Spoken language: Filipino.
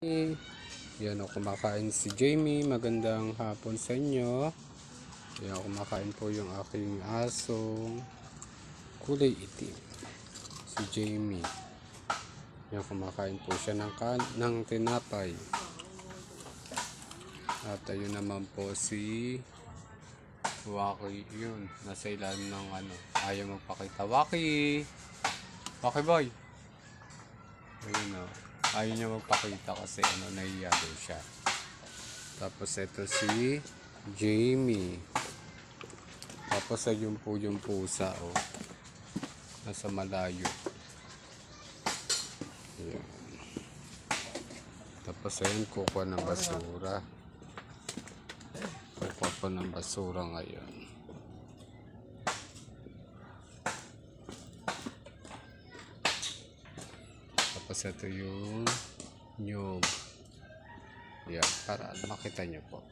Yan o, kumakain si Jamie. Magandang hapon sa inyo. Yan, kumakain po yung aking asong kulay itim. Si Jamie. Yan, kumakain po siya ng, kan ng tinapay. At ayun naman po si Waki. Yun, nasa ilalim ng ano. Ayaw magpakita. Waki! Waki boy! Ayun o. Ayaw niya magpakita kasi ano, nahiya daw siya. Tapos ito si Jamie. Tapos ayun po yung pusa oh. Nasa malayo. Ayan. Tapos ayun, kukuha ng basura. Kukuha pa ng basura ngayon. Tapos ito yung nyug. Yan, para makita nyo po.